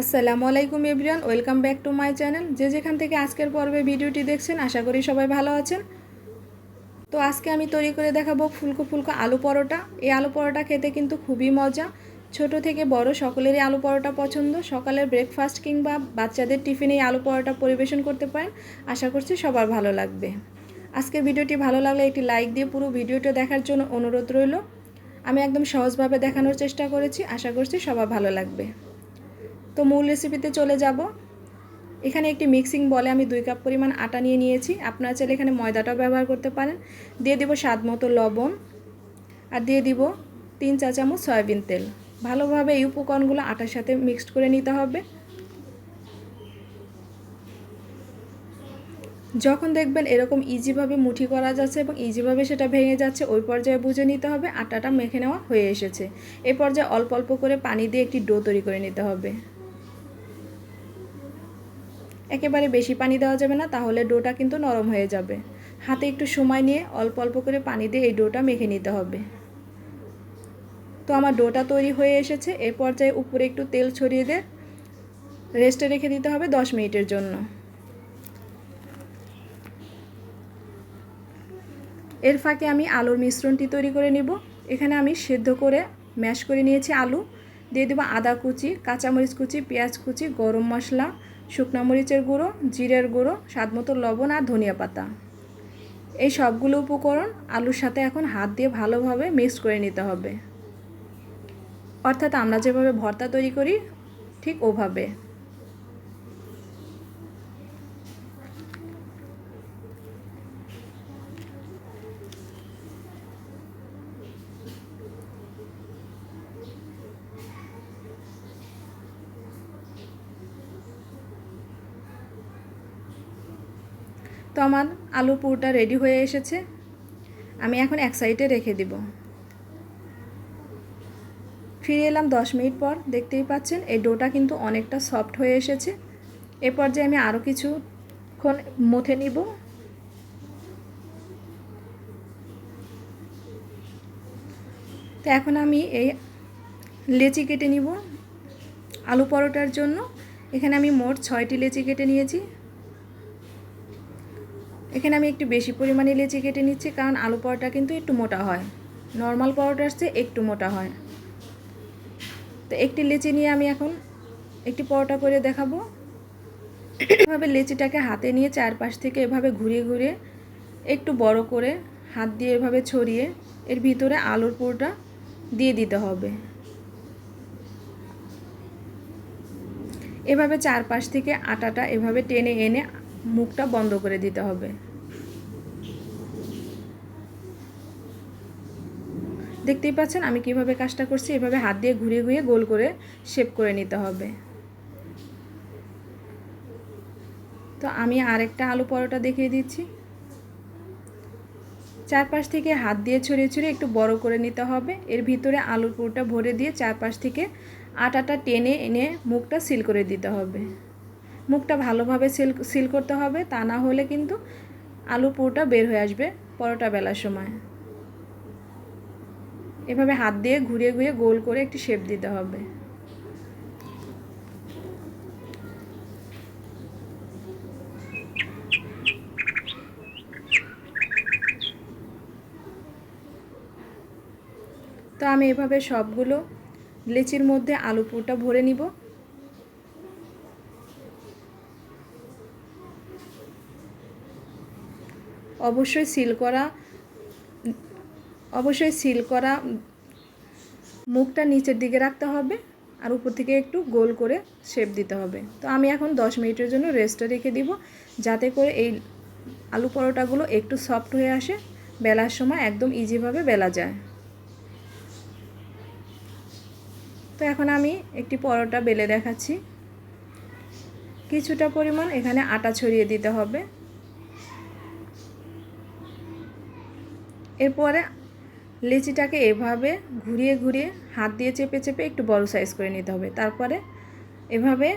আসসালামু আলাইকুম everyone, welcome back to my channel. যে যেখান থেকে আজকের পর্বে ভিডিওটি দেখছেন, আশা করি সবাই ভালো আছেন। তো আজকে আমি তৈরি করে দেখাবো ফুলকো ফুলকো আলু পরোটা। এই আলু পরোটা খেতে কিন্তু খুবই মজা। ছোট থেকে বড় সকলেরই আলু পরোটা পছন্দ। সকালের ব্রেকফাস্ট কিংবা বাচ্চাদের টিফিনে এই আলু পরোটা পরিবেশন করতে পারেন। আশা করছি সবার ভালো লাগবে। আজকের ভিডিওটি ভালো লাগলে একটি লাইক দিয়ে পুরো ভিডিওটা দেখার জন্য অনুরোধ রইল। আমি একদম সহজভাবে দেখানোর চেষ্টা করেছি। আশা করছি সবার ভালো লাগবে। তো মূল রেসিপিতে চলে যাব। এখানে একটি মিক্সিং বলে আমি দুই কাপ পরিমাণ আটা নিয়ে নিয়েছি। আপনারা চাইলে এখানে ময়দাটাও ব্যবহার করতে পারেন। দিয়ে দেবো স্বাদ মতো লবণ। আর দিয়ে দিব তিন চা চামচ সয়াবিন তেল। ভালোভাবে এই উপকরণগুলো আটার সাথে মিক্সড করে নিতে হবে। যখন দেখবেন এরকম ইজিভাবে মুঠি করা যাচ্ছে এবং ইজিভাবে সেটা ভেঙে যাচ্ছে, ওই পর্যায়ে বুঝে নিতে হবে, আটাটা মেখে নেওয়া হয়ে এসেছে। এই পর্যায়ে অল্প অল্প করে পানি দিয়ে একটি ডো তৈরি করে নিতে হবে। একেবারে বেশি পানি দেওয়া যাবে না, তাহলে ডোটা কিন্তু নরম হয়ে যাবে। হাতে একটু সময় নিয়ে অল্প অল্প করে পানি দিয়ে এই ডোটা মেখে নিতে হবে। তো আমার ডোটা তৈরি হয়ে এসেছে, এ পর্যায়ে উপরে একটু তেল ছড়িয়ে দিয়ে রেস্টে রেখে দিতে হবে দশ মিনিটের জন্য। এর ফাঁকে আমি আলুর মিশ্রণটি তৈরি করে নিব। এখানে আমি সেদ্ধ করে ম্যাশ করে নিয়েছি আলু। দিয়ে দেবো আদা কুচি, কাঁচামরিচ কুচি, পেঁয়াজ কুচি, গরম মশলা শুকনো মরিচের গুঁড়ো, জিরের গুঁড়ো, স্বাদ মতো লবণ আর ধনিয়া পাতা। এই সবগুলো উপকরণ আলুর সাথে এখন হাত দিয়ে ভালোভাবে মিক্স করে নিতে হবে। অর্থাৎ আমরা যেভাবে ভর্তা তৈরি করি, ঠিক ওভাবে। তো আমার আলু পুরটা রেডি হয়ে এসেছে। আমি এখন এক সাইডে রেখে দিব। ফিরে এলাম দশ মিনিট পর, দেখতেই পাচ্ছেন এই ডোটা কিন্তু অনেকটা সফট হয়ে এসেছে। এ পর্যায়ে আমি আরও কিছুক্ষণ মথে নিব। তো এখন আমি এই লেচি কেটে নিব আলু পরোটার জন্য। এখানে আমি মোট ছয়টি লেচি কেটে নিয়েছি। এখানে আমি একটু বেশি পরিমাণে লেচি কেটে নিচ্ছি, কারণ আলু পরোটা কিন্তু একটু মোটা হয়। নর্মাল পরোটার চেয়ে একটু মোটা হয়। তো একটি লেচি নিয়ে আমি এখন একটি পরোটা করে দেখাবো। এভাবে লেচিটাকে হাতে নিয়ে চারপাশ থেকে এভাবে ঘুরিয়ে ঘুরিয়ে একটু বড় করে হাত দিয়ে এভাবে ছড়িয়ে এর ভিতরে আলুর পুরটা দিয়ে দিতে হবে। এভাবে চারপাশ থেকে আটাটা এভাবে টেনে এনে মুখটা বন্ধ করে দিতে হবে। দেখতেই পাচ্ছেন আমি কীভাবে কাজটা করছি। এভাবে হাত দিয়ে ঘুরিয়ে ঘুরিয়ে গোল করে শেপ করে নিতে হবে। তো আমি আরেকটা আলু পরোটা দেখিয়ে দিচ্ছি। চারপাশ থেকে হাত দিয়ে ছড়িয়ে ছড়িয়ে একটু বড় করে নিতে হবে। এর ভিতরে আলুর পুরটা ভরে দিয়ে চারপাশ থেকে আটাটা টেনে এনে মুখটা সিল করে দিতে হবে। মুখটা ভালোভাবে সিল সিল করতে হবে। তা না হলে কিন্তু আলু পুরোটা বের হয়ে আসবে পরোটা বেলার সময়। এভাবে হাত দিয়ে ঘুরিয়ে ঘুরিয়ে গোল করে একটি শেপ দিতে হবে। তো আমি এভাবে সবগুলো লেচির মধ্যে আলু পুরটা ভরে নিব। অবশ্যই সিল করা অবশ্যই সিল করা মুখটা নিচের দিকে রাখতে হবে আর উপর থেকে একটু গোল করে শেপ দিতে হবে। তো আমি এখন দশ মিনিটের জন্য রেস্টে রেখে দিব যাতে করে এই আলু পরোটাগুলো একটু সফট হয়ে আসে, বেলার সময় একদম ইজিভাবে বেলা যায়। তো এখন আমি একটি পরোটা বেলে দেখাচ্ছি। কিছুটা পরিমাণ এখানে আটা ছড়িয়ে দিতে হবে। এরপরে লেচিটাকে এভাবে ঘুরিয়ে ঘুরিয়ে হাত দিয়ে চেপে চেপে একটু বড় সাইজ করে নিতে হবে। তারপরে এভাবে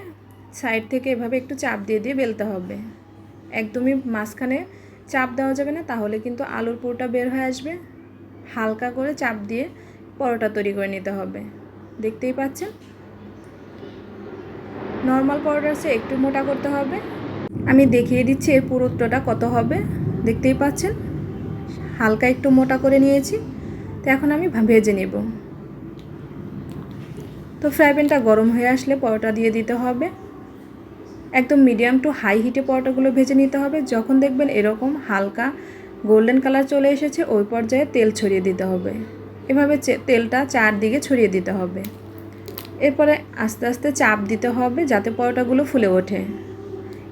সাইড থেকে এভাবে একটু চাপ দিয়ে দিয়ে বেলতে হবে। একদমই মাঝখানে চাপ দেওয়া যাবে না, তাহলে কিন্তু আলুর পুরোটা বের হয়ে আসবে। হালকা করে চাপ দিয়ে পরোটা তৈরি করে নিতে হবে। দেখতেই পাচ্ছেন? নর্মাল পরোটার চেয়ে একটু মোটা করতে হবে। আমি দেখিয়ে দিচ্ছি এর পুরুত্বটা কত হবে। দেখতেই পাচ্ছেন? হালকা একটু মোটা করে নিয়েছি। তো এখন আমি ভেজে নেব। তো ফ্রাই প্যানটা গরম হয়ে আসলে পরোটা দিয়ে দিতে হবে। একদম মিডিয়াম টু হাই হিটে পরোটাগুলো ভেজে নিতে হবে। যখন দেখবেন এরকম হালকা গোল্ডেন কালার চলে এসেছে, ওই পর্যায়ে তেল ছড়িয়ে দিতে হবে। এভাবে তেলটা চারদিকে ছড়িয়ে দিতে হবে। এরপরে আস্তে আস্তে চাপ দিতে হবে যাতে পরোটাগুলো ফুলে ওঠে।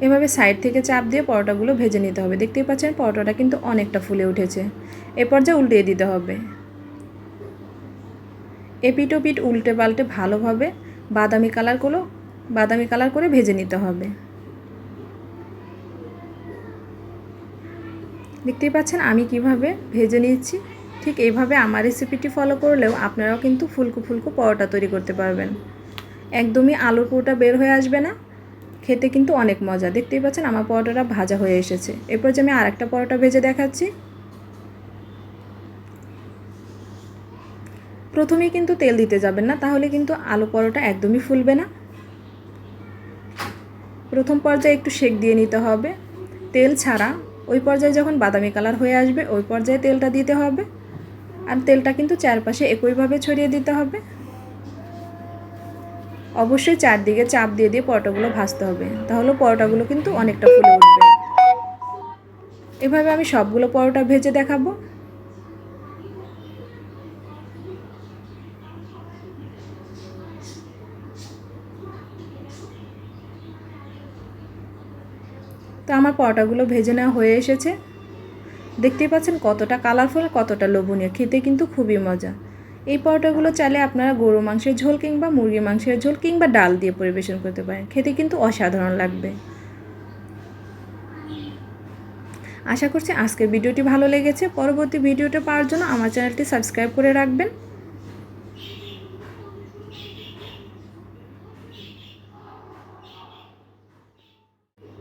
এভাবে সাইড থেকে চাপ দিয়ে পরোটাগুলো ভেজে নিতে হবে। দেখতেই পাচ্ছেন পরোটাটা কিন্তু অনেকটা ফুলে উঠেছে। এ পর্যায়ে উল্টিয়ে দিতে হবে। এপিট ওপিট উল্টে পাল্টে ভালোভাবে বাদামি কালারগুলো, বাদামি কালার করে ভেজে নিতে হবে। দেখতেই পাচ্ছেন আমি কীভাবে ভেজে নিচ্ছি ঠিক এইভাবে আমার রেসিপিটি ফলো করলেও আপনারাও কিন্তু ফুলকো ফুলকো পরোটা তৈরি করতে পারবেন। একদমই আলুর পুরোটা বের হয়ে আসবে না। খেতে কিন্তু অনেক মজা। দেখতেই পাচ্ছেন আমার পরোটাটা ভাজা হয়ে এসেছে। এরপর যে আমি আরেকটা পরোটা ভেজে দেখাচ্ছি। প্রথমেই কিন্তু তেল দিতে যাবেন না, তাহলে কিন্তু আলু পরোটা একদমই ফুলবে না। প্রথম পর্যায়ে একটু শেক দিয়ে নিতে হবে। তেল ছাড়া ওই পর্যায়ে যখন বাদামি কালার হয়ে আসবে, ওই পর্যায়ে তেলটা দিতে হবে। আর তেলটা কিন্তু চারপাশে একইভাবে ছড়িয়ে দিতে হবে। অবশ্যই চারদিকে চাপ দিয়ে দিয়ে পরোটাগুলো ভাজতে হবে, তাহলে পরোটাগুলো কিন্তু অনেকটা ফুলে উঠবে। এভাবে আমি সবগুলো পরোটা ভেজে দেখাবো। তো আমার পরোটাগুলো ভেজে নেওয়া হয়ে এসেছে। দেখতেই পাচ্ছেন কতটা কালারফুল কতটা লোভনীয়। খেতে কিন্তু খুবই মজা। এই পরোটাগুলো চাইলে আপনারা গরু মাংসের ঝোল কিংবা মুরগির মাংসের ঝোল কিংবা ডাল দিয়ে পরিবেশন করতে পারেন। খেতে কিন্তু অসাধারণ লাগবে। আশা করছি আজকের ভিডিওটি ভালো লেগেছে। পরবর্তী ভিডিওটা পাওয়ার জন্য আমার চ্যানেলটি সাবস্ক্রাইব করে রাখবেন।